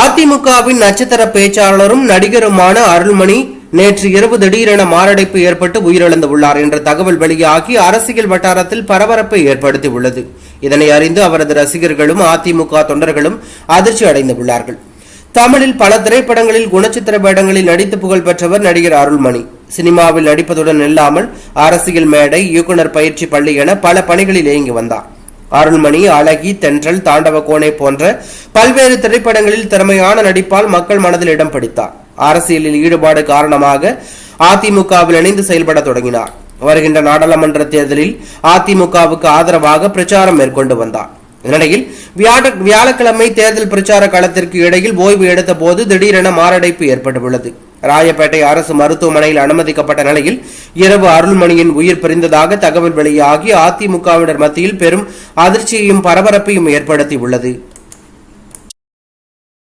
அதிமுகவின் நட்சத்திர பேச்சாளரும் நடிகருமான அருள்மணி நேற்று இரவு திடீரென மாரடைப்பு ஏற்பட்டு உயிரிழந்துள்ளார் என்ற தகவல் வெளியாகி அரசியல் வட்டாரத்தில் பரபரப்பை ஏற்படுத்தியுள்ளது. இதனை அறிந்து அவரது ரசிகர்களும் அதிமுக தொண்டர்களும் அதிர்ச்சி அடைந்துள்ளார்கள். தமிழில் பல திரைப்படங்களில் குணச்சித்திர வேடங்களில் நடித்து புகழ் பெற்றவர் நடிகர் அருள்மணி. சினிமாவில் நடிப்பதுடன் இல்லாமல் அரசியல் மேடை இயக்குனர் பயிற்சி பள்ளி என பல பணிகளில் இயங்கி வந்தார். அருள்மணி அழகி தென்றல் தாண்டவ கோணை போன்ற பல்வேறு திரைப்படங்களில் திறமையான நடிப்பால் மக்கள் மனதில் இடம் பிடித்தார். அரசியலில் ஈடுபாடு காரணமாக அதிமுகவில் இணைந்து செயல்பட தொடங்கினார். வருகின்ற நாடாளுமன்ற தேர்தலில் அதிமுகவுக்கு ஆதரவாக பிரச்சாரம் மேற்கொண்டு வந்தார். இதனிடையில் வியாழ- வியாழக்கிழமை தேர்தல் பிரச்சார களத்திற்கு இடையில் ஓய்வு எடுத்த போது திடீரென மாரடைப்பு ஏற்பட்டுள்ளது. ராயப்பேட்டை அரசு மருத்துவமனையில் அனுமதிக்கப்பட்ட நிலையில் இரவு அருள்மணியின் உயிர் பிரிந்ததாக தகவல் வெளியாகி அதிமுகவினர் மத்தியில் பெரும் அதிர்ச்சியையும் பரபரப்பையும் ஏற்படுத்தியுள்ளது.